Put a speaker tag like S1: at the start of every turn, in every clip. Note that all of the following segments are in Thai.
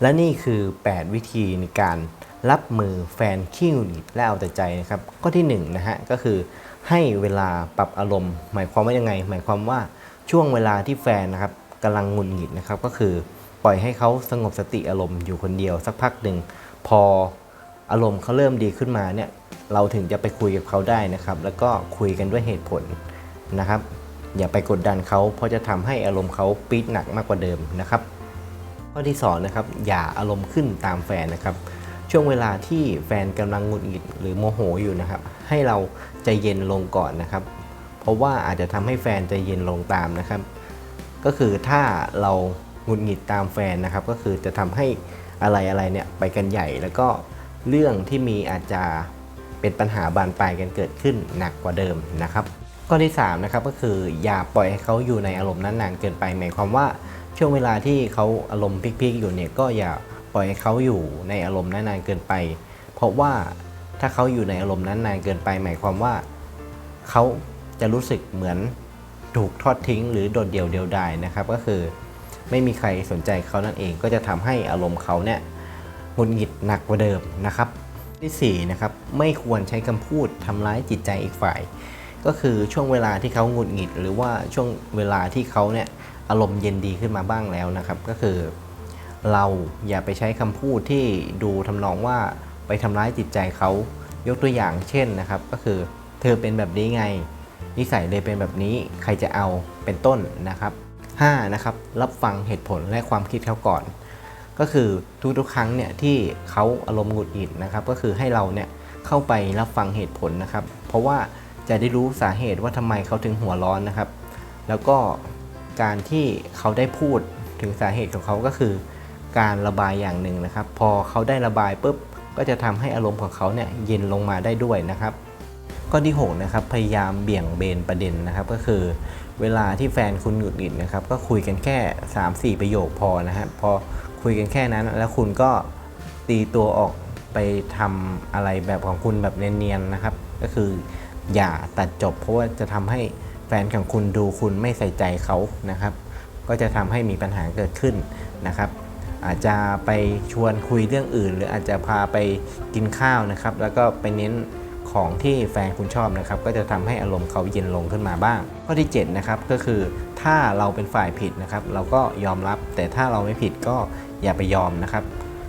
S1: และนี่คือ 8 วิธีในการรับมือแฟนขี้หงุดหงิดและเอาแต่ใจนะครับข้อที่1นงนะฮะก็คือให้เวลาปรับอารมณ์ หมายความว่ายังไง หมายความว่าช่วงเวลาที่แฟนนะครับกำลังหงุดหงิดนะครับก็คือปล่อยให้เขาสงบสติอารมณ์อยู่คนเดียวสักพักหนึ่งพออารมณ์เขาเริ่มดีขึ้นมาเนี่ยเราถึงจะไปคุยกับเขาได้นะครับ แล้วก็คุยกันด้วยเหตุผลนะครับ อย่าไปกดดันเขาเพราะจะทำให้อารมณ์เขาปี๊ดหนักมากกว่าเดิมนะครับ ข้อที่2นะครับอย่าอารมณ์ขึ้นตามแฟนนะครับ ช่วงเวลาที่แฟนกำลังหงุดหงิดหรือโมโหอยู่นะครับ ให้เราใจเย็นลงก่อนนะครับ เพราะว่าอาจจะทำให้แฟนใจเย็นลงตามนะครับ ก็คือถ้าเราหงุดหงิดตามแฟนนะครับ ก็คือจะทำให้อะไรอะไรเนี่ยไปกันใหญ่แล้วก็เรื่องที่มีอาจจะเป็นปัญหาบานปลายกันเกิดขึ้นหนักกว่าเดิมนะครับ ข้อที่3นะครับก็คืออย่าปล่อยให้เขาอยู่ในอารมณ์นั้นนานเกินไปหมายความว่า ช่วงเวลาที่เขาอารมณ์พลิกๆอยู่เนี่ยก็อย่าปล่อยให้เขาอยู่ในอารมณ์นั้นนานเกินไป เพราะว่าถ้าเขาอยู่ในอารมณ์นั้นนานเกินไป หมายความว่าเขาจะรู้สึกเหมือนถูกทอดทิ้ง หรือโดดเดี่ยวเดียวดายนะครับ ก็คือไม่มีใครสนใจเขานั่นเองก็จะทำให้อารมณ์เขาเนี่ยหงุดหงิดหนักกว่าเดิมนะครับ ที่สี่นะครับไม่ควรใช้คำพูดทำร้ายจิตใจอีกฝ่าย ก็คือช่วงเวลาที่เขาหงุดหงิด หรือว่าช่วงเวลาที่เขาเนี่ย อารมณ์เย็นดีขึ้นมาบ้างแล้วนะครับ ก็คือเราอย่าไปใช้คำพูดที่ดูทำนองว่าไปทำร้ายจิตใจเขายกตัวอย่างเช่นนะครับ ก็คือเธอเป็นแบบนี้ไง นิสัยเลยเป็นแบบนี้ใครจะเอาเป็นต้นนะครับ 5 นะครับรับฟังเหตุผลและความคิดเขาก่อน ก็คือทุกๆครั้งเนี่ยที่เขาอารมณ์หงุดหงิดนะครับ ก็คือให้เราเนี่ยเข้าไปรับฟังเหตุผลนะครับ เพราะว่าจะได้รู้สาเหตุว่าทำไมเขาถึงหัวร้อนนะครับ แล้วก็ การที่เขาได้พูดถึงสาเหตุของเขาก็คือ การระบายอย่างหนึ่งนะครับ พอเขาได้ระบายปุ๊บก็จะทำให้อารมณ์ของเขาเนี่ยเย็นลงมาได้ด้วยนะครับ ข้อที่6นะครับพยายามเบี่ยงเบนประเด็นนะครับก็คือ เวลาที่แฟนคุณหงุดหงิดนะครับ ก็คุยกันแค่ 3-4 ประโยคพอนะฮะพอคุยกันแค่นั้น แล้วคุณก็ตีตัวออกไปทำอะไรแบบของคุณแบบเนียนๆนะครับ ก็คืออย่าตัดจบเพราะว่าจะทำให้ แฟนของคุณดูคุณไม่ใส่ใจเขานะครับ ก็จะทำให้มีปัญหาเกิดขึ้นนะครับ อาจจะไปชวนคุยเรื่องอื่น หรืออาจจะพาไปกินข้าวนะครับ แล้วก็ไปเน้นของที่แฟนคุณชอบนะครับ ก็จะทำให้อารมณ์เขาเย็นลงขึ้นมาบ้าง ข้อที่7นะครับก็คือถ้าเราเป็นฝ่ายผิดนะครับ เราก็ยอมรับ แต่ถ้าเราไม่ผิดก็อย่าไปยอมนะครับ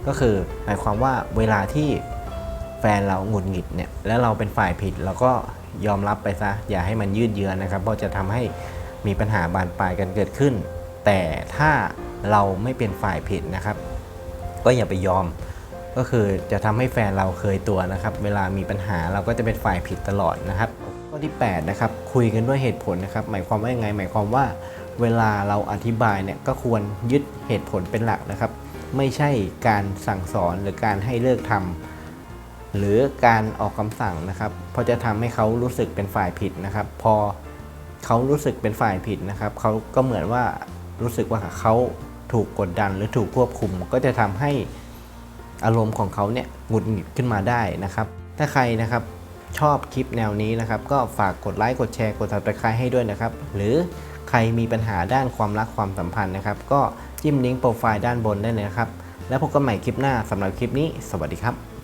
S1: ก็คือหมายความว่าเวลาที่แฟนเราหงุดหงิดเนี่ยแล้วเราเป็นฝ่ายผิดเราก็ ยอมรับไปซะ อย่าให้มันยืดเยื้อนะครับ เพราะจะทำให้มีปัญหาบานปลายกันเกิดขึ้น แต่ถ้าเราไม่เป็นฝ่ายผิดนะครับ ก็อย่าไปยอม ก็คือจะทำให้แฟนเราเคยตัวนะครับ เวลามีปัญหาเราก็จะเป็นฝ่ายผิดตลอดนะครับข้อที่8นะครับคุยกันด้วยเหตุผลนะครับ หมายความว่ายังไง หมายความว่า เวลาเราอธิบายเนี่ยก็ควรยึดเหตุผลเป็นหลักนะครับ ไม่ใช่การสั่งสอนหรือการให้เลิกทำ หรือการออกคำสั่งนะครับเพราะจะทำให้เขารู้สึกเป็นฝ่ายผิดนะครับ พอเขารู้สึกเป็นฝ่ายผิดนะครับเขาก็เหมือนว่ารู้สึกว่าเขาถูกกดดันหรือถูกควบคุม ก็จะทำให้อารมณ์ของเขาเนี่ยหงุดหงิดขึ้นมาได้นะครับ ถ้าใครนะครับชอบคลิปแนวนี้นะครับ ก็ฝากกดไลค์กดแชร์กด subscribe ให้ด้วยนะครับ หรือใครมีปัญหาด้านความรักความสัมพันธ์นะครับ ก็จิ้มลิงก์โปรไฟล์ด้านบนได้เลยนะครับ แล้วพบกันใหม่คลิปหน้าสำหรับคลิปนี้ สวัสดีครับ